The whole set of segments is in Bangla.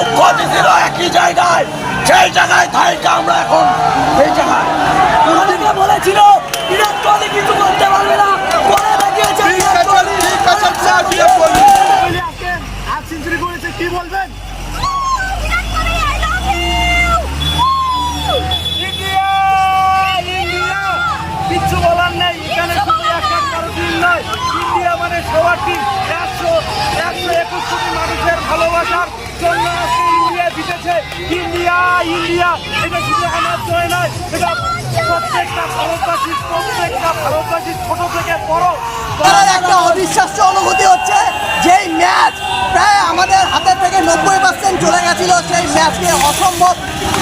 দুঃখ দিছিল একই জায়গায়। সেই জায়গায় থাইকে আমরা এখন সেই জায়গায় আমাদেরকে বলেছিল বিরাট কোহলি কিছু করতে পারবে না করে দেখিয়েছে বিরাট কোহলি কোহলি আজকে হাফ সেঞ্চুরি করেছে কি বলবেন ইন্ডিয়া ইন্ডিয়া কিচ্ছু বলার নেই এখানে শুধু একটা কারও টিম নয় ইন্ডিয়া মানে সবার টিম একশো একশো একুশ কোটি মানুষের ভালোবাসার জন্য আজকে ইন্ডিয়া জিতেছে ইন্ডিয়া এটা শুধু আমার জয় নয়, এটা প্রত্যেকটা ভারতবাসী প্রত্যেকটা ভারতবাসী ছোট থেকে বড়। একটা অবিশ্বাস্য অনুভূতি হচ্ছে, যেই ম্যাচ প্রায় আমাদের হাতের থেকে নব্বই পার্সেন্ট চলে গেছিল, সেই ম্যাচকে অসম্ভব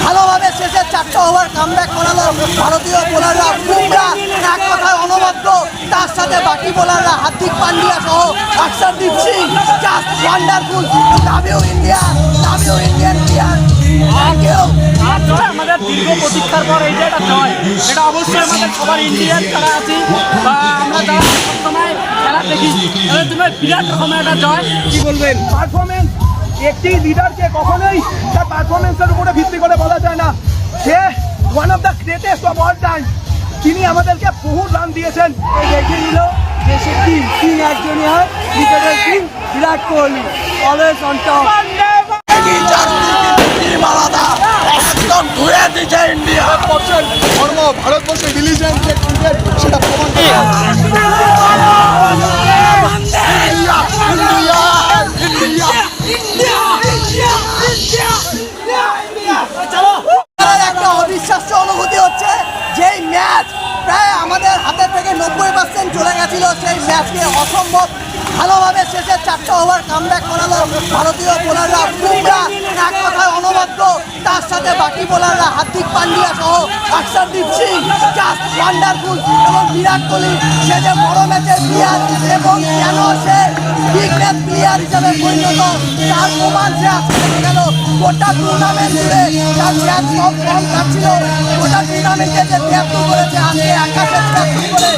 ভালোভাবে শেষের চারটা ওভার কামব্যাক করালো ভারতীয় বোলাররা বুমরা এক কথায় অনবদ্য, তার সাথে বাকি বোলাররা হার্দিক পান্ডিয়া সহ Akshardeep Singh. Just wonderful love India love Indian player আর আমাদের দীর্ঘ প্রতীক্ষার পর এটা অবশ্যই ইন্ডিয়ান বা আমরা খেলা দেখি বিরাট একটা বলবেন একটি লিডারকে কখনোই তার পারফরমেন্সের উপরে ভিত্তি করে বলা যায় না one of the of time তিনি আমাদেরকে বহু রান দিয়েছেন এই কিং একজনই হয় Virat Kohli always on top একই জাতির টিম আলাদা ধর্ম ভারতবর্ষে রিলিজিয়ান যে একটা অবিশ্বাস্য অনুভূতি হচ্ছে, যেই ম্যাচ প্রায় আমাদের হাতের থেকে নব্বই পার্সেন্ট চলে গেছিল, সেই ম্যাচকে অসম্ভব ভালোভাবে শেষের চারটা ওভার কামব্যাক করালো ভারতীয় বোলাররা। বুমরা এক কথায় অনবদ্য। তার সাথে বাকি বোলাররা হার্দিক পান্ডিয়া সহ অক্ষরদীপ সিং, জাস্ট ওয়ান্ডারফুল। এবং বিরাট কোহলি, সে যে বড় ম্যাচের প্লেয়ার এবং কেন সে বিগ ম্যাচ প্লেয়ার হিসেবে পরিণত, তার প্রমাণ সে দেখে গেল। গোটা টুর্নামেন্ট জুড়ে তার ম্যাচ সব কম কাটছিল। গোটা টুর্নামেন্টে যে তিয়াত্তর করেছে, আজকে একাশে তিয়াত্তর করে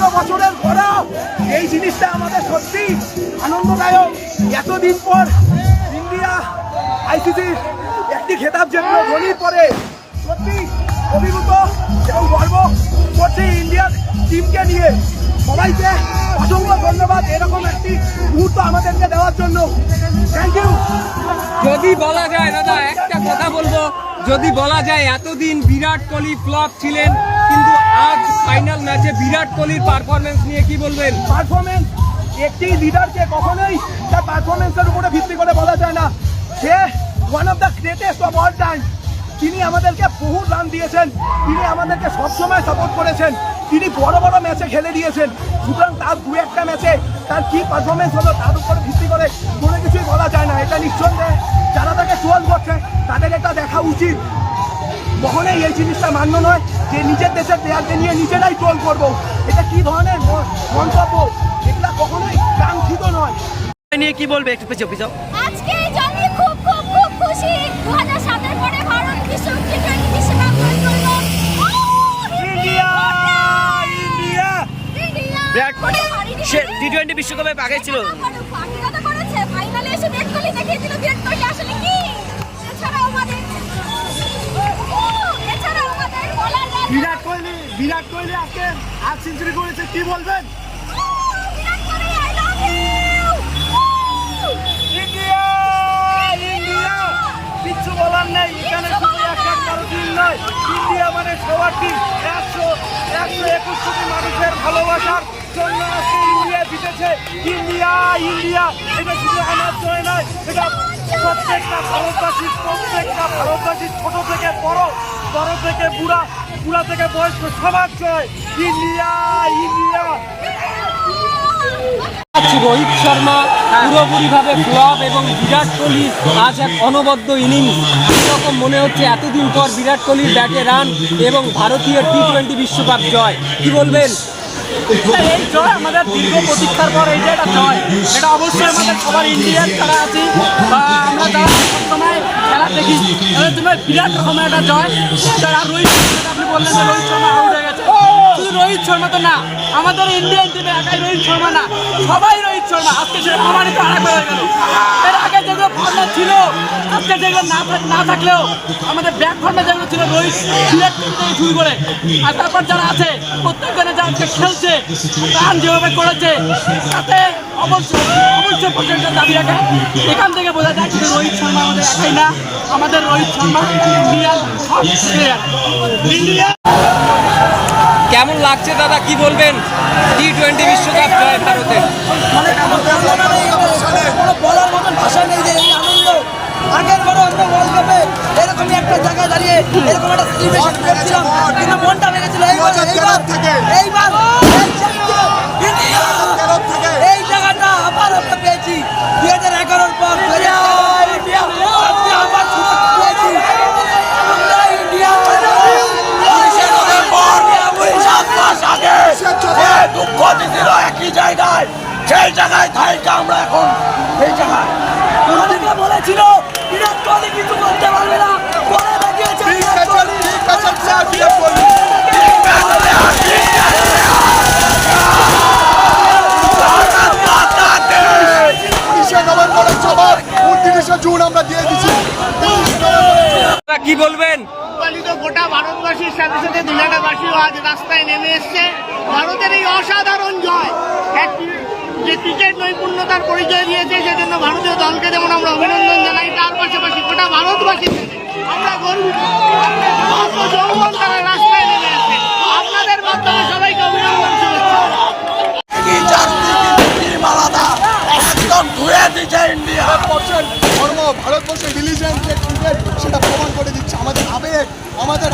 সতেরো বছরের পরা এই জিনিসটা আমাদের সত্যি আনন্দদায়ক। এতদিন পর ইন্ডিয়া আইসিসির একটি খেতাব জিতল ধোনির পরে সত্যি অভিভূত এবং গর্ব করছে ইন্ডিয়ার টিমকে নিয়ে। সবাইকে অসংখ্য ধন্যবাদ এরকম একটি মুহূর্ত আমাদেরকে দেওয়ার জন্য। থ্যাংক ইউ যদি বলা যায়, দাদা, একটা কথা বলব। যদি বলা যায়, এতদিন বিরাট কোহলি ফ্লপ ছিলেন কিন্তু আজ ফাইনাল ম্যাচে বিরাট কোহলির পারফরমেন্স নিয়ে কি বলবেন? পারফরমেন্স একটি লিডারকে কখনোই তার পারফরমেন্সের উপরে ভিত্তি করে বলা যায় না। সে one of the greatest of all time তিনি আমাদেরকে বহু রান দিয়েছেন। তিনি আমাদেরকে সবসময় সাপোর্ট করেছেন। তিনি বড় বড় ম্যাচে খেলে দিয়েছেন। সুতরাং তার দু একটা ম্যাচে তার কি পারফরমেন্স হলো তার উপরে ভিত্তি করে কোনো কিছুই বলা যায় না। এটা নিঃসন্দেহে যারা তাকে ট্রোল করছে, তাদের এটা দেখা উচিত। কখনোই এই জিনিসটা মান্য নয় যে নিজের দেশের প্লেয়ারকে নিয়ে নিজেরাই ট্রোল করব। এটা কি ধরনের মন্তব্য? এগুলা কখনোই কাঙ্ক্ষিত নয়। নিয়ে কি বলবে একটু পিছিয়ে পিছিয়ে আজকে এই জন্যে খুব খুব খুব খুশি। দু হাজার পরে ভারত বিশ্ব টি বিশ্বকাপ জয় India India! India Virat Kohli হারিয়ে সে টি টোয়েন্টি বিশ্বকাপে আগে ছিল। আমাদের ফাটিদাতা করেছে। ফাইনালে এসে বিরাট কোহলি দেখিয়ে বিরাট কোহলি আসলে কি? এছাড়াও আমাদের বিরাট কোহলি বিরাট কোহলি আজকে হাফ সেঞ্চুরি করেছে। কি বলবেন? India India! বলার নেই। এখানে শুধু একটা কারও টিম ইন্ডিয়া মানে সবার একশো একশো একুশ কোটি মানুষের ভালোবাসার রোহিত শর্মা পুরোপুরি ভাবে ফ্লপ এবং বিরাট কোহলি আজ এক অনবদ্য ইনিংস এরকম মনে হচ্ছে এতদিন পর বিরাট কোহলির ব্যাটে রান এবং ভারতীয় টি টোয়েন্টি বিশ্বকাপ জয়? কি বলবেন? জয় আমাদের দীর্ঘ প্রতীক্ষার পর এই যে জয়। এটা অবশ্যই আমাদের সবার ইন্ডিয়ান যারা আছি। বা আমরা দেখি, তাদের বিরাট রকমের একটা জয়। রোহিত আপনি বললেন রোহিত শর্মা হয়ে গেছে। রোহিত শর্মা তো না, আমাদের ইন্ডিয়ান টিমে একাই রোহিত শর্মা না, সবাই রোহিত শর্মা। আজকে সে প্রমাণিত আরেক হয়ে গেল। এর আগে যেগুলো ফর্মে ছিল, আজকে যেগুলো না না থাকলেও আমাদের ব্যাক ফর্মে যেগুলো ছিল, রোহিত শুরু করে। আর তারপর যারা আছে, প্রত্যেকজনে যা খেলছে রান যেভাবে করেছে তাতে অবশ্যই অবশ্যই দাবি রাখে। এখান থেকে বোঝা যায় শুধু রোহিত শর্মা আমাদের একাই না আমাদের রোহিত শর্মা ইন্ডিয়ান সব প্লেয়ার ইন্ডিয়া কেমন লাগছে দাদা কি বলবেন? টি টোয়েন্টি বিশ্বকাপ জয় ভারতের মানে কোনো বলার মতন ভাষা নেই যে এই আনন্দ। আগের বারও আমরা ওয়ার্ল্ড কাপে এরকমই একটা জায়গায় দাঁড়িয়ে এরকম একটা সেলিব্রেশন করছিলাম। মনটা লেগেছিল এইবার এইবার এই জায়গাটা, ইন্ডিয়া! এই জায়গাটা আবার আমরা পেয়েছি। দুই হাজার এগারোর পর দুঃখ দিছিল একই জায়গায় সেই জায়গায় থাইকা আমরা এখন এই জায়গায়। বলেছিল বিরাট কোহলি কিছু সাথে সাথে দুলাটাবাসীও আজ রাস্তায় নেমে এসছে। ভারতের এই অসাধারণ জয় এক যে ক্রিকেট নৈপুণ্যতার পরিচয় দিয়েছে সেজন্য ভারতীয় দলকে যেমন আমরা অভিনন্দন জানাই তার পাশাপাশি গোটা ভারতবাসীর সাথে আমরা গর্বিত। যৌবন তারা রাস্তায় নেমে এসছে। আপনাদের মাধ্যমে সবাইকে অভিনন্দন ভারতবর্ষের রিলিজিয়ন যে ক্রিকেট সেটা প্রমাণ করে দিচ্ছে। আমাদের আবেগ আমাদের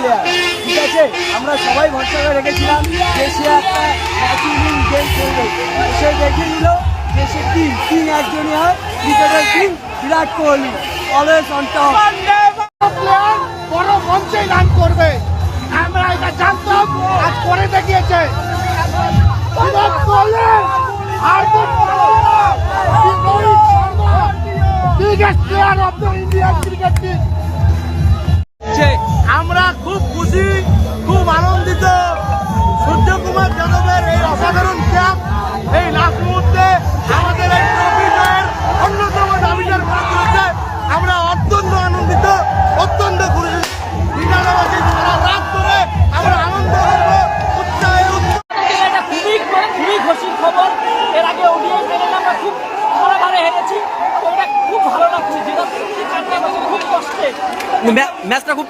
প্লেয়ার ঠিক আছে? আমরা সবাই ভরসা করে রেখেছিলাম যে সে একটা ম্যাচ গেম খেলবে। সে দেখিয়ে দিল যে সে কিং কিং একজনই হয়। ক্রিকেটের king Virat Kohli always on top player বড় মঞ্চে গান করবে আমরা এটা জানতাম আজ করে দেখিয়েছে Virat Kohli Sharma biggest player of the Indian cricket team আমরা খুব খুশি খুব আনন্দিত। সূর্যকুমার যাদবের এই অসাধারণ ক্যাম্প এই লাস্ট দিনটা খুব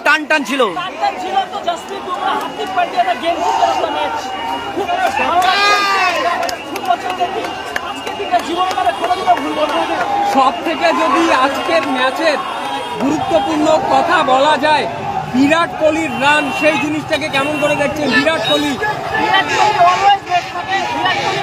কোনোদিনও ভুলবো না সব থেকে যদি আজকের ম্যাচের গুরুত্বপূর্ণ কথা বলা যায় বিরাট কোহলির রান সেই জিনিসটাকে কেমন করে দেখছেন? বিরাট কোহলি। বিরাট কোহলি অলওয়েজ থাকে। বিরাট কোহলি